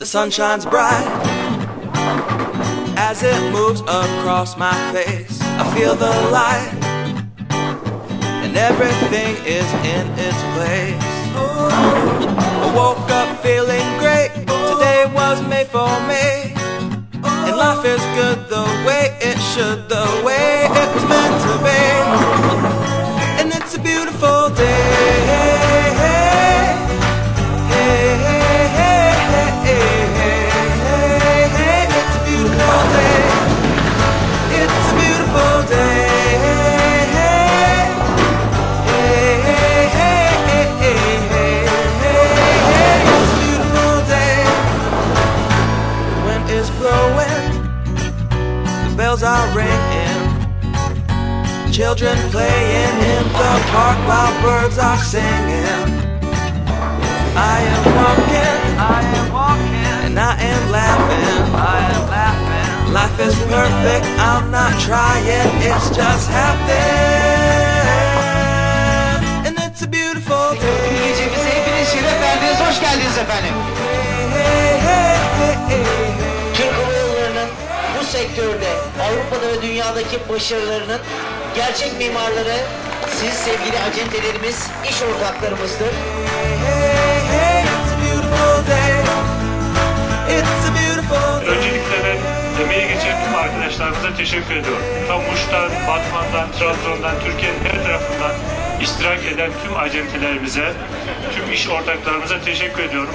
The sun shines bright as it moves across my face. I feel the light, and everything is in its place. I woke up feeling great. Today was made for me. And life is good the way it should, the way bells are ringing. Children playing in the park while birds are singing. I am walking, I am walking, and I am laughing, I am laughing. Life is perfect, I'm not trying, it's just happening. And it's a beautiful day. Gecemize hepiniz şeref verdiniz. Dünyadaki başarılarının gerçek mimarları siz sevgili acentelerimiz, iş ortaklarımızdır. Öncelikle ben emeği geçen tüm arkadaşlarımıza teşekkür ediyorum. Tam Muş'tan, Batman'dan, Trabzon'dan, Türkiye'nin her tarafından iştirak eden tüm acentelerimize, tüm iş ortaklarımıza teşekkür ediyorum.